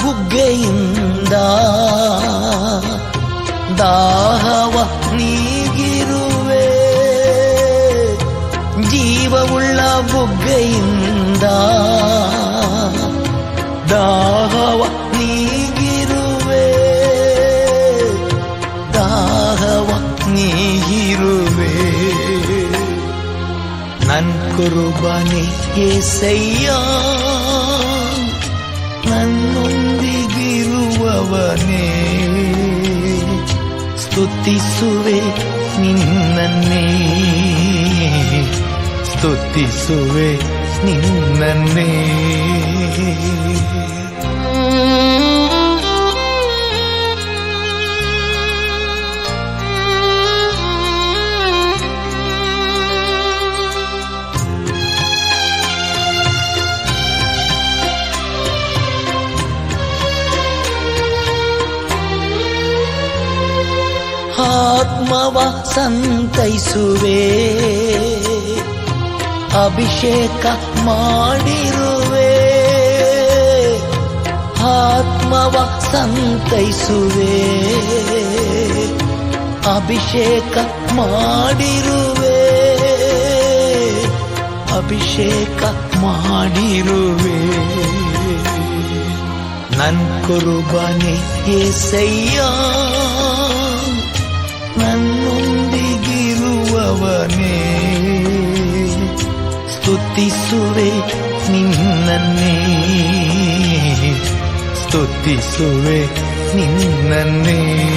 ಬುಗ್ಗೆಯಿಂದ ದಾಹವ ನೀಗಿರುವೆ ಜೀವವುಳ್ಳ ಬುಗ್ಗೆಯಿಂದ ದಾಹವ ನೀಗಿರುವೆ ದಾಹವ ನೀಗಿರುವೆ ನನ್ ಕುರುಬನೆ ಏಸಯ್ಯ ನನ್ನೊಂದಿಗಿರುವವನೇ ಸ್ತುತಿಸುವೆ ನಿನ್ನನ್ನೇ. ಸ್ತುತಿಸುವೆ ನಿನ್ನನ್ನೇ. ಆತ್ಮವ ಸಂತೈಸುವೆ. ಅಭಿಷೇಕ ಮಾಡಿರುವೆ. ಆತ್ಮವ ಸಂತೈಸುವೆ. ಅಭಿಷೇಕ ಮಾಡಿರುವೆ. ಅಭಿಷೇಕ ಮಾಡಿರುವೆ. ನನ್ ಕುರುಬನೆ ಏಸಯ್ಯ. ನನ್ನೊಂದಿಗಿರುವವನೇ ಸ್ತುತಿಸುವೆ ನಿನ್ನನ್ನೇ. ಸ್ತುತಿಸುವೆ ನಿನ್ನನ್ನೇ.